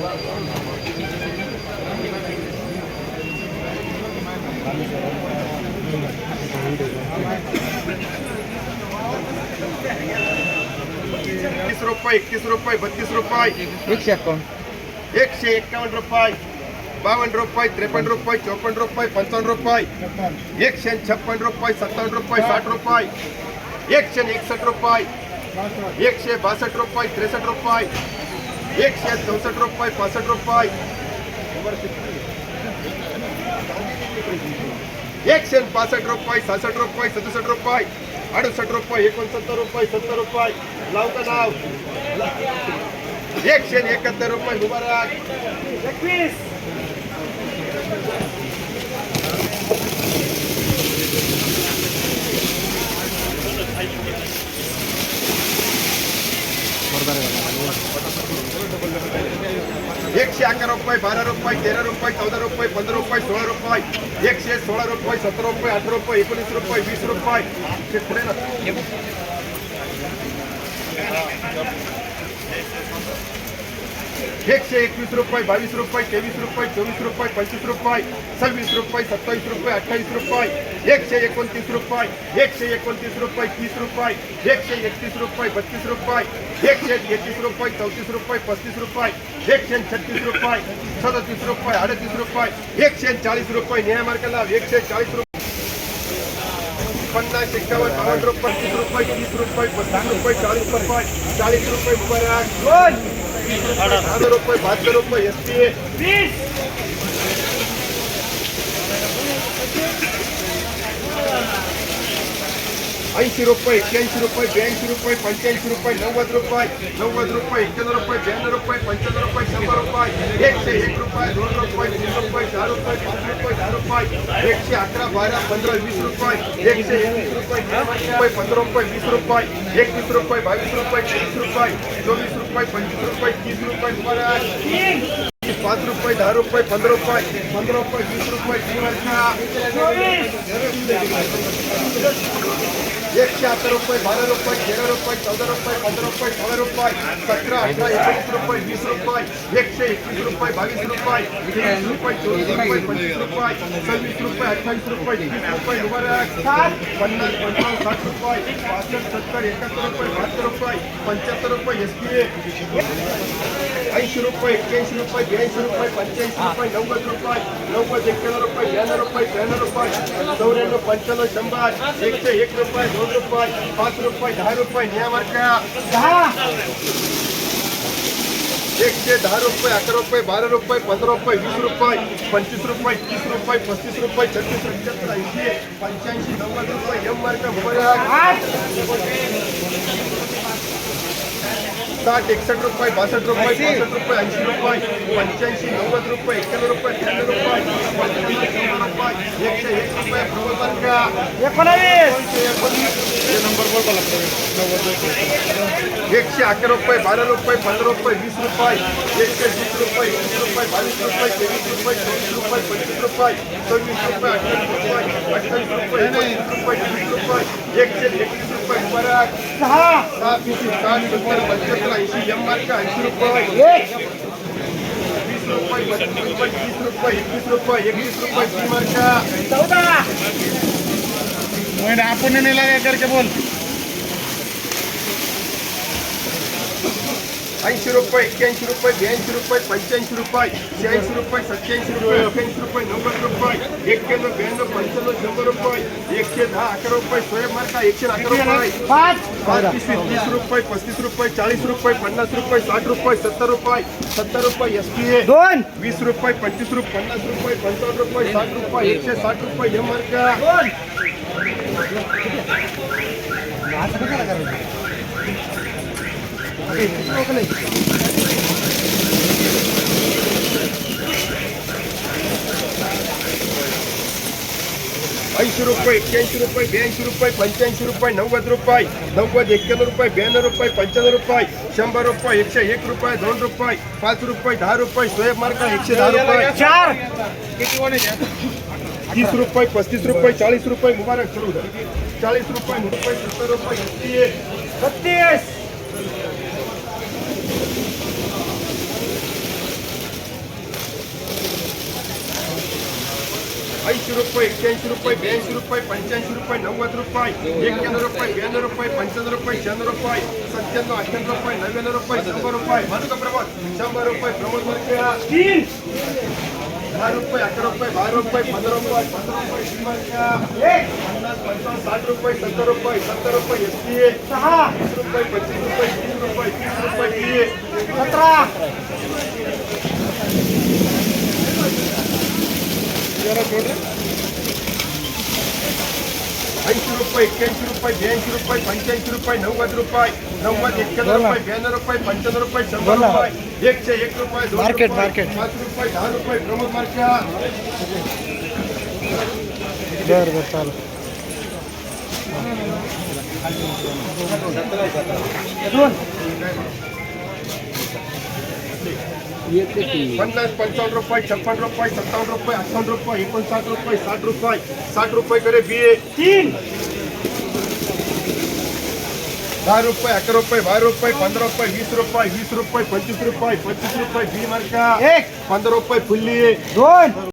तीस रुपये एकतीस रुपये बत्तीस रुपये। एकशे अकाउंट एकशे एक्कावन्न रुपये बावन्न रुपये त्रेपन्न रुपये चौपन्न रुपये पंचावन्न रुपये। एकशे छप्पन्न रुपये सत्तावन्न रुपये साठ रुपये। एकशे एकसष्ट रुपये। एकशे बासष्ट रुपये त्रेसष्ट रुपये। एकशे चौसष्ट रुपये पासष्ट रुपये। एकशे पासष्ट रुपये सहासष्ट रुपये सदुसष्ट रुपये अडुसष्ट रुपये, एकोणसत्तर रुपये, सत्तर रुपये। लाव का एक एकशे एकाहत्तर रुपये, मुबारक। एकशे अकरा रुपये बारा रुपये तेरा रुपये चौदा रुपये पंधरा रुपये सोळा रुपये एकशे सोळा रुपये सतरा रुपये अठरा रुपये एकोणीस रुपये वीस रुपये ते पुढे ना एकशे एकवीस रुपये बावीस रुपये तेवीस रुपये चोवीस रुपये पंचवीस रुपये सव्वीस रुपये सत्तावीस रुपये अठ्ठावीस रुपये एकशे एकोणतीस रुपये एकशे एकोणतीस रुपये, तीस रुपये एकशे एकतीस रुपये, बत्तीस रुपये एकशे एकतीस रुपये, चौतीस रुपये पस्तीस रुपये एकशे छत्तीस रुपये, सदतीस रुपये, अडतीस रुपये एकशे चाळीस रुपये न्यायमार्गाला एकशे चाळीस रुपये, पन्नास एकावन्न बावन्न रुपये, तीस रुपये तीस रुपये पस्तीस रुपये चाळीस रुपये चाळीस रुपये मुबारक दहा रुपये बहात्तर रुपये एस टी ऐंशी रुपये एक्क्याऐंशी रुपये ब्याऐंशी रुपये पंच्याऐंशी रुपये नव्वद रुपये नव्वद रुपये एक्क्याण्णव रुपये ब्याण्णव रुपये पंच्याण्णव रुपये शंभर रुपये एकशे एक रुपये दोन रुपये तीन रुपये चार रुपये पाच रुपये दहा रुपये एकशे अकरा बारा पंधरा वीस रुपये एकशे एकवीस रुपये रुपये पंधरा रुपये वीस रुपये एकवीस रुपये बावीस रुपये तेवीस रुपये चोवीस रुपये पंचवीस रुपये तीस रुपये बरं पाच रुपये दहा रुपये पंधरा रुपये पंधरा रुपये वीस रुपये तीन एकशे अकरा रुपये बारा रुपये तेरा रुपये चौदा रुपये पंधरा रुपये सोळा रुपये सतरा अठरा एकोणीस रुपये वीस रुपये एकशे एकवीस रुपये बावीस रुपये तेवीस रुपये चोवीस रुपये पंचवीस रुपये सव्वीस रुपये अठ्ठावीस रुपये तीस रुपये मुबारक पन्नास पंचावन्न साठ रुपये पासष्ट सत्तर एकाहत्तर रुपये बहात्तर रुपये पंच्याहत्तर रुपये एस पी ऐंशी रुपये एक्क्याऐंशी रुपये ब्याऐंशी रुपये पंच्याऐंशी रुपये नव्वद रुपये नव्वद एक्क्याण्णव रुपये ब्याण्णव रुपये त्र्याण्णव रुपये चौऱ्याण्णव पंच्याण्णव शंभर एकशे एक रुपये दोन रुपये पाच रुपये दहा रुपये नियामार्क दहा एकशे दहा रुपये अकरा रुपये वीस रुपये पंचवीस रुपये तीस रुपये पस्तीस रुपये छत्तीस रुपये ऐंशी पंच्याऐंशी नव्वद रुपये एम मार्क साठ एकसष्ट रुपये बासष्ट रुपये पासष्ट रुपये ऐंशी रुपये पंच्याऐंशी नव्वद रुपये एक्क्याण्णव रुपये त्र्याण्णव रुपये एकशे एक रुपये प्रबोधन एकशे अकरा रुपये बारा रुपये पंधरा रुपये वीस रुपये एकशे वीस रुपये एकवीस रुपये बावीस रुपये तेवीस रुपये चोवीस रुपये पंचवीस रुपये सव्वीस रुपये अठ्ठावीस रुपये. अठ्ठावीस रुपये एकोणीस रुपये तीस रुपये एकशे एकवीस रुपये बरं सहा सहा तीस साठ रुपये पंच्याहत्तर ऐंशी एम मार्क ऐंशी रुपये वीस रुपये पंचवीस रुपये तीस रुपये एकवीस रुपये एकवीस रुपये ती मार्क चौदा. आपण नाही नेला करके बोल. ऐंशी रुपये एक्क्याऐंशी रुपये ब्याऐंशी रुपये पंच्याऐंशी रुपये शहाऐंशी रुपये सत्याऐंशी रुपये अठ्ठ्याऐंशी रुपये नव्वद रुपये एक्क्याण्णव ब्याण्णव पंच्याण्णव शंभर रुपये एकशे दहा अकरा रुपये स्वयं मार्का एकशे अकरा रुपये. पाच तीस तीस रुपये पस्तीस रुपये चाळीस रुपये पन्नास रुपये साठ रुपये सत्तर रुपये सत्तर रुपये एस ए. दोन. वीस रुपये पंचवीस रुपये पन्नास रुपये पंचावन्न रुपये साठ रुपये एकशे साठ रुपये एम मार्का ऐंशी रुपये एक्क्याऐंशी रुपये ब्याऐंशी रुपये पंच्याऐंशी रुपये नव्वद रुपये नव्वद एक्क्याण्णव रुपये ब्याण्णव रुपये पंच्याण्णव रुपये शंभर रुपये एकशे एक रुपये दोन रुपये पाच रुपये दहा रुपये सोयब मार्का एकशे दहा रुपये चार! तीस रुपये पस्तीस रुपये चाळीस रुपये मुबारक सुरू चाळीस रुपये रुपये सत्तर रुपये बत्तीस रुपये, एक्क्याऐंशी रुपये, ब्याऐंशी रुपये, पंच्याऐंशी रुपये, नव्वद रुपये, एक्क्याण्णव रुपये, ब्याण्णव रुपये, पंच्याण्णव रुपये, शहाण्णव रुपये, सत्त्याण्णव, अठ्ठ्याण्णव रुपये, नव्याण्णव रुपये, शंभर रुपये म्हणू का प्रमोद शंभर रुपये, प्रमोद दहा रुपये, अकरा रुपये, बारा रुपये, पंधरा रुपये पंधरा रुपये पंचावन्न साठ रुपये, सत्तर रुपये सत्तर रुपये एस टी वीस रुपये पंचवीस रुपये, तीस रुपये तीस रुपये टी सतरा ऐंशी रुपये एक्क्याऐंशी रुपये ब्याऐंशी रुपये पंच्याऐंशी रुपये नव्वद रुपये नव्वद एक्क्याण्णव रुपये ब्याण्णव रुपये पंच्याण्णव रुपये शंभर रुपये एकशे एक रुपये दोन मार्केट, रुपये, मार्केट. पाच रुपये दहा रुपये प्रमुख मार्केट बर बर चालू छप्पन रुपये सत्तावन्न रुपये अठ्ठावन्न रुपये एकोणसाठ रुपये साठ रुपये साठ रुपये करे बी तीन। दहा रुपये अकरा रुपये बारा रुपये पंधरा रुपये वीस रुपये वीस रुपये पंचवीस रुपये पंचवीस रुपये बी मार्का। एक। पंधरा रुपये फुल्ली दोन।